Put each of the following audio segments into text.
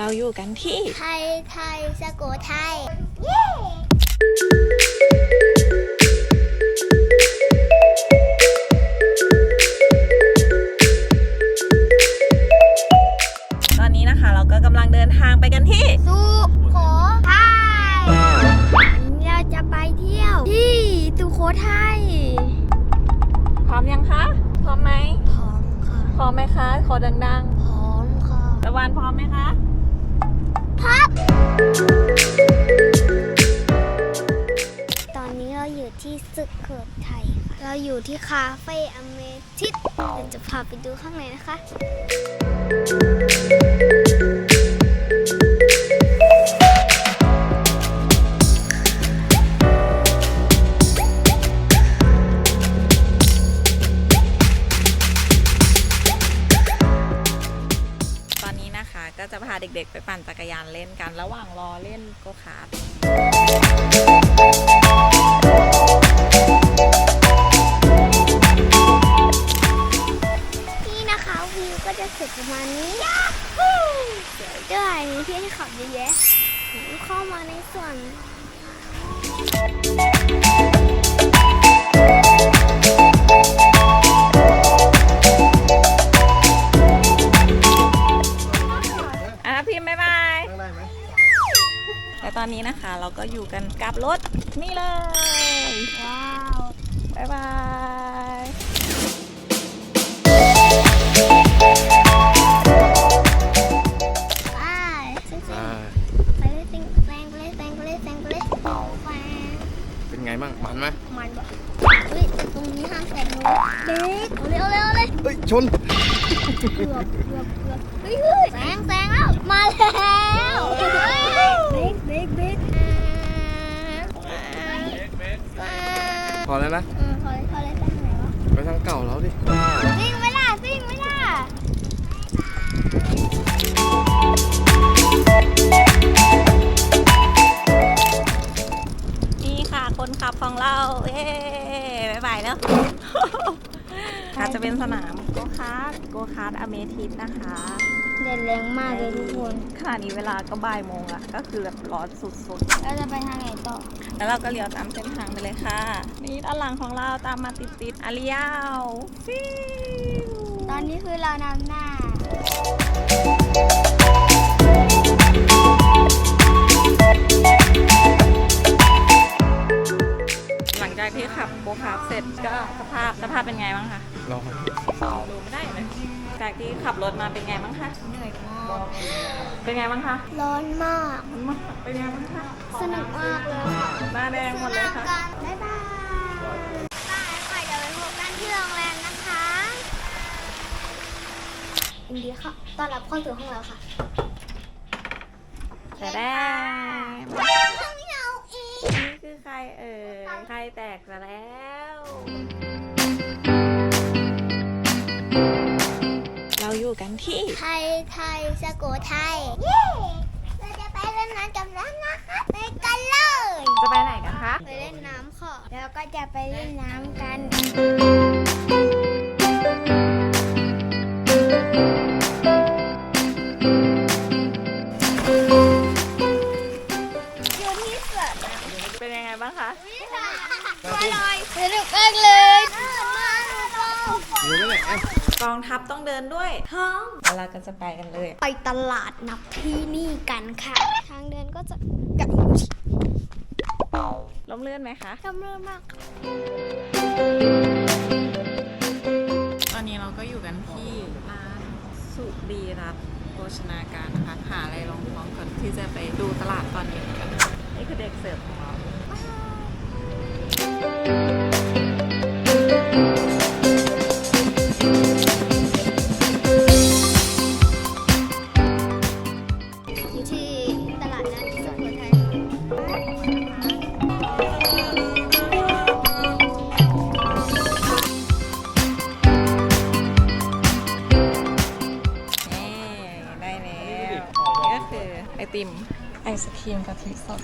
เราอยู่กันที่ไทยไทยสะโกไทย เย้ตอนนี้นะคะเราก็กำลังเดินทางไปกันที่ สุโขทัยเราจะไปเที่ยว ที่สุโขทัย พร้อมยังคะ พร้อมไหม พร้อมค่ะ พร้อมไหมคะ ขอดังพร้อมค่ะๆตะวันพร้อมไหมคะ พับ ตอนนี้เราอยู่ที่สุโขทัยค่ะเราอยู่ที่คาเฟ่อเมทิสเดี๋ยวจะพาไปดูข้างในนะคะ จะพาเด็กๆ ไปปั่นจักรยานเล่นกัน ระหว่างรอเล่นโกคาร์ทนี่นะคะวิวก็จะเสร็จประมาณนี้ยาฮูสวด้วยมีที่ให้ขับเยอะแยะเข้ามาในส่วน เราก็อยู่กันกับรถนี่เลย ว้าวบ๊ายบายไปซิ่งอ่าๆไปเลยซิ่งแซงไปเลยแซงไปเลยแซงไปเลยแซงเป็นไงบ้างมันไหมมันปะเฮ้ยตรงนี้ห้ามแซงเลยเด็กเอาเร็วเอาเร็วเอาเลยเฮ้ยชนเกือบเกือบเกือบเฮ้ยเฮ้ยแซงแซงแล้วมาแล้วเบรกเบรกเบรก อ่าพอแล้วนะเออพอเลยพอเลยไปทางไหนวะไปทางเก่าแล้วดิซิ่งไหมล่ะซิ่งไหมล่ะนี่ค่ะคนขับของเราเย้บ๊ายบายแล้วอาจจะเป็นสนามโกคาร์ทโกคาร์ทอเมทิสนะคะ เด่นแรงมากเลยทุกคนขณะนี้เวลาก็บ่ายโมงอะก็คือแบบร้อนสุดเราจะไปทางไหนต่อ ๆ แล้วเราก็เลี้ยวตามเส้นทางไปเลยค่ะ นี่ด้านหลังของเราตามมาติดๆอาเลียวฟิวตอนนี้คือเรานำหน้า หลังจากที่ขับโกคาร์ทเสร็จก็สภาพสภาพเป็นไงบ้างคะรอดู ที่ขับรถมาเป็นไงบ้างคะ เหนื่อยมาก เป็นไงบ้างคะร้อนมากเป็นไงบ้างคะสนุกมากเลยค่ะหน้าแดงหมดเลยค่ะ บ๊ายบายบ๊ายบายค่ะเดี๋ยวไปพบกันที่โรงแรมนะคะยินดีค่ะต้อนรับเข้าสู่ห้องเราค่ะแต่แดงห้องเราอีกนี่คือใครเอ่ย ใครแตกซะแล้ว อยู่กันที่ ไทย ไทยสะโกไทย เย้เราจะไปเล่นน้ำกับน้ำนะคะไปกันเลย จะไปไหนกันคะ ไปเล่นน้ำค่ะ แล้วก็จะไปเล่นน้ำกัน อยู่ที่สวนน้ำเป็นยังไงบ้างคะอร่อยสนุกมากเลยมากดูไหมเนี่ยแอม กองทัพต้องเดินด้วยท้องแล้วเราก็จะไปกันเลย ไปตลาดนับที่นี่กันค่ะ ทางเดินก็จะกะล้มเลื่อนไหมคะจำเริญมาก ตอนนี้เราก็อยู่กันที่ร้านสุรีรัตน์โภชนาการนะคะหาอะไรรองท้องก่อนที่จะไปดูตลาดตอนเย็นกัน นี่คือเด็กเสิร์ฟของเราอยู่ ติม ไอศครีมกะทิสด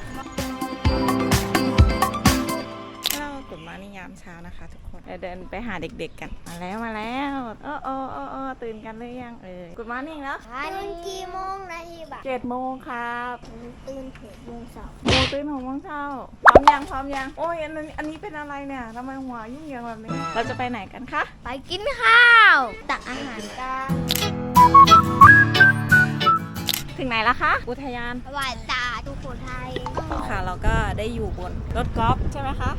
เรากดมามานี่ยามเช้านะคะทุกคนเดี๋ยวเดินไปหาเด็กๆกัน มาแล้วมาแล้วโอ้โอ้โอ้โอ้ตื่นกันหรือยังเอ่ยกุดมานิ่งแล้วตื่นกี่โมงนะอีบะเจ็ดโมงครับตื่นหกโมงเช้าโมตื่นหกโมงเช้าพร้อมยังพร้อมยังโอ้ยอันนี้อันนี้เป็นอะไรเนี่ยทำไมหัวยุ่งเหยิงแบบนี้ เราจะไปไหนกันคะ ไปกินข้าว ตักอาหารกัน ถึงไหนแล้วคะอุทยานไหว้ตาทุกคนไทยค่ะเราก็ได้อยู่บนรถกอล์ฟใช่ไหมคะ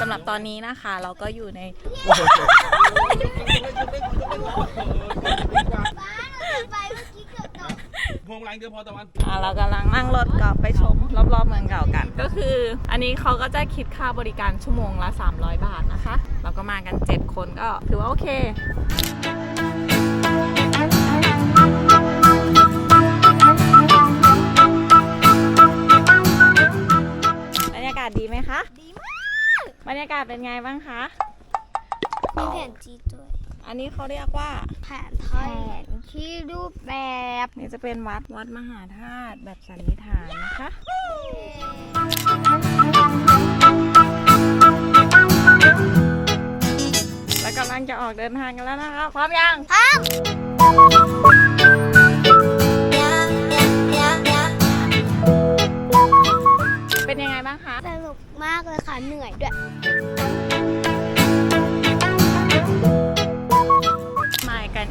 สำหรับตอนนี้นะคะ เราก็อยู่ใน บ้านเราไปเมื่อกี้เกือบตก พวงมาลัยเดียวพอตะวันอ่าเรากำลังนั่งรถกลับไปชมรอบๆเมืองเก่ากัน ก็คือ อันนี้เขาก็จะคิดค่าบริการชั่วโมงละ 300 บาทนะคะ เราก็มากัน 7 คนก็ถือว่าโอเคบรรยากาศดีไหมคะ ดีมาก บรรยากาศเป็นไงบ้างคะ มีแผนที่ด้วย อันนี้เขาเรียกว่า แผนไทยที่รูปแบบ นี่จะเป็นวัดวัดมหาธาตุแบบสันนิษฐานนะคะแล้วกำลังจะออกเดินทางกันแล้วนะคะพร้อมยังพร้อม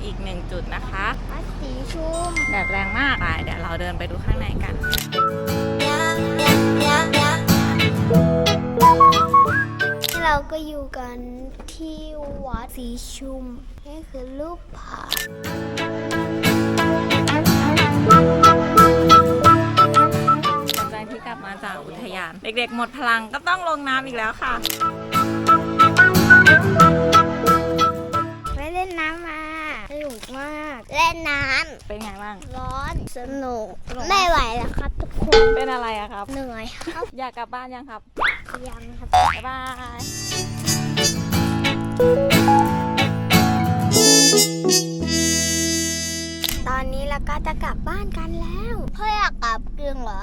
อีกหนึ่งจุดนะคะอาสีชุ่มแดดแรงมากไปเดี๋ยวเราเดินไปดูข้างในกันเราก็อยู่กันที่วัดสีชุมนี่คือรูปผาหลังจากที่กลับมาจากอุทยาน เด็กๆหมดพลังก็ต้องลงน้ำอีกแล้วค่ะ เป็นไงบ้างำร้อนสนุกไม่ไหวแล้วครับทุกคน เป็นอะไรอะครับ เหนื่อยครับ อยากกลับบ้านยังครับ ยังครับบ๊ายบายตอนนี้เราก็จะกลับบ้านกันแล้ว เพื่ออยากกลับเกลืองเหรอ